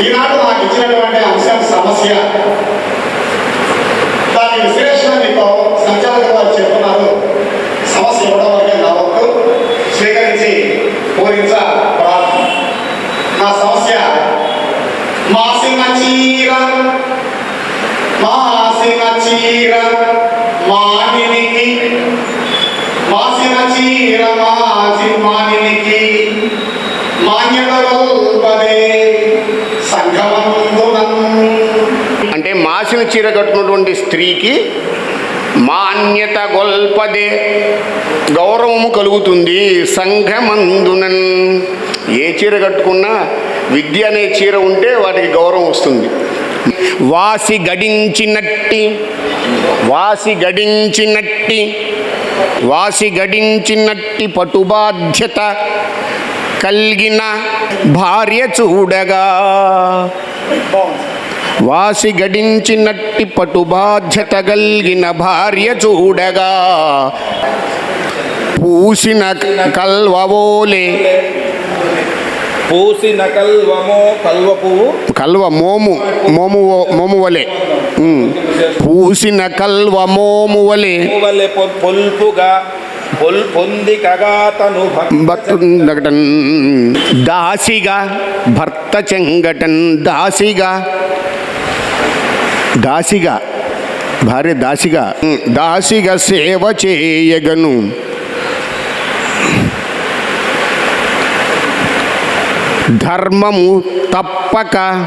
ఈనాడు నాకు ఇచ్చినటువంటి అంశం సమస్య. దాని విశ్లేషణ మీకు సంచాలక వారు చెప్తున్నారు. సమస్య ఇవ్వడం వరకే నా వరకు స్వీకరించి పూరించ ప్రార్థన. నా సమస్య మాసిన చీర మాసిన చీర మానినికి మాసిన చీర మాసి మానినికి మాన్యత గొల్పదే అంటే చీర కట్టుకున్నటువంటి స్త్రీకి మాన్యత గొల్పదే గౌరవము కలుగుతుంది సంఘమందునన్. ఏ చీర కట్టుకున్నా విద్య అనే చీర ఉంటే వాటికి గౌరవం వస్తుంది. వాసి గడించినట్టి వాసి గడించినట్టి వాసి గడించినట్టి పటుబాధ్యత కలిగిన భార్య చూడగా. వాసి గడించినట్టి పటు బాధ్యత కలిగిన భార్య చూడగా. పూసిన కల్వవోలే పూసిన కల్వమో కల్వ పువ్వు. కల్వ మోము మోము మోము వలె. పూసిన కల్వ మోము వలె. పొల్పుగా దాసిగా భర్త చెంగటన్ దాసిగా. దాసిగా భార్య దాసిగా దాసిగా సేవ చేయగను. ధర్మము తప్పక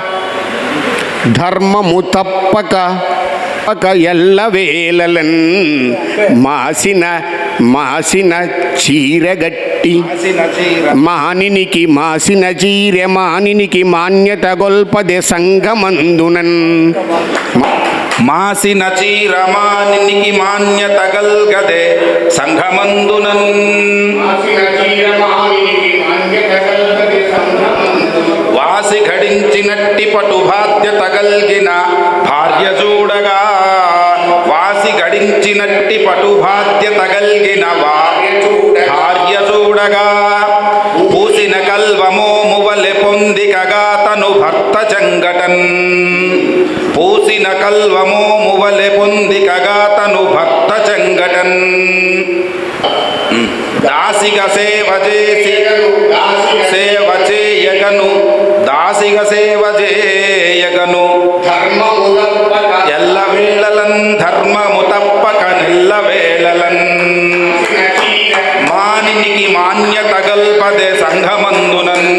ధర్మము తప్పక తప్పక ఎల్లవేళలన్ మాసిన మాసిన చీరగట్టి మాసిన చీర మానినికి మాసిన చీర మానినికి మాన్యత గొల్పదే సంగమందునన్. మాసిన చీర మానికి మాన్యత గల్గదే సంఘమందునన్. వాసి ఘడించినట్టి పటు బాధ్యత గల్గిన భార్య చూడగా వాసి గడించినట్టి పటు బాధ్యత గల్గిన భార్య భార్య చూడగా పూసిన కల్వమో మువలె పొందికగా తను భర్త చంగటన్ పూసిన కల్వమో మువలె పొంది కగాతను భక్త చెంగటన్. దాసిగ సేవ చేసి సేవ చేయగను దాసిగ సేవ చేయగను. ఎల్ల వేళలన్ ధర్మము తప్పక నెల్ల వేళలన్. మానికి మాన్యత గల్పదే సంఘమందునన్.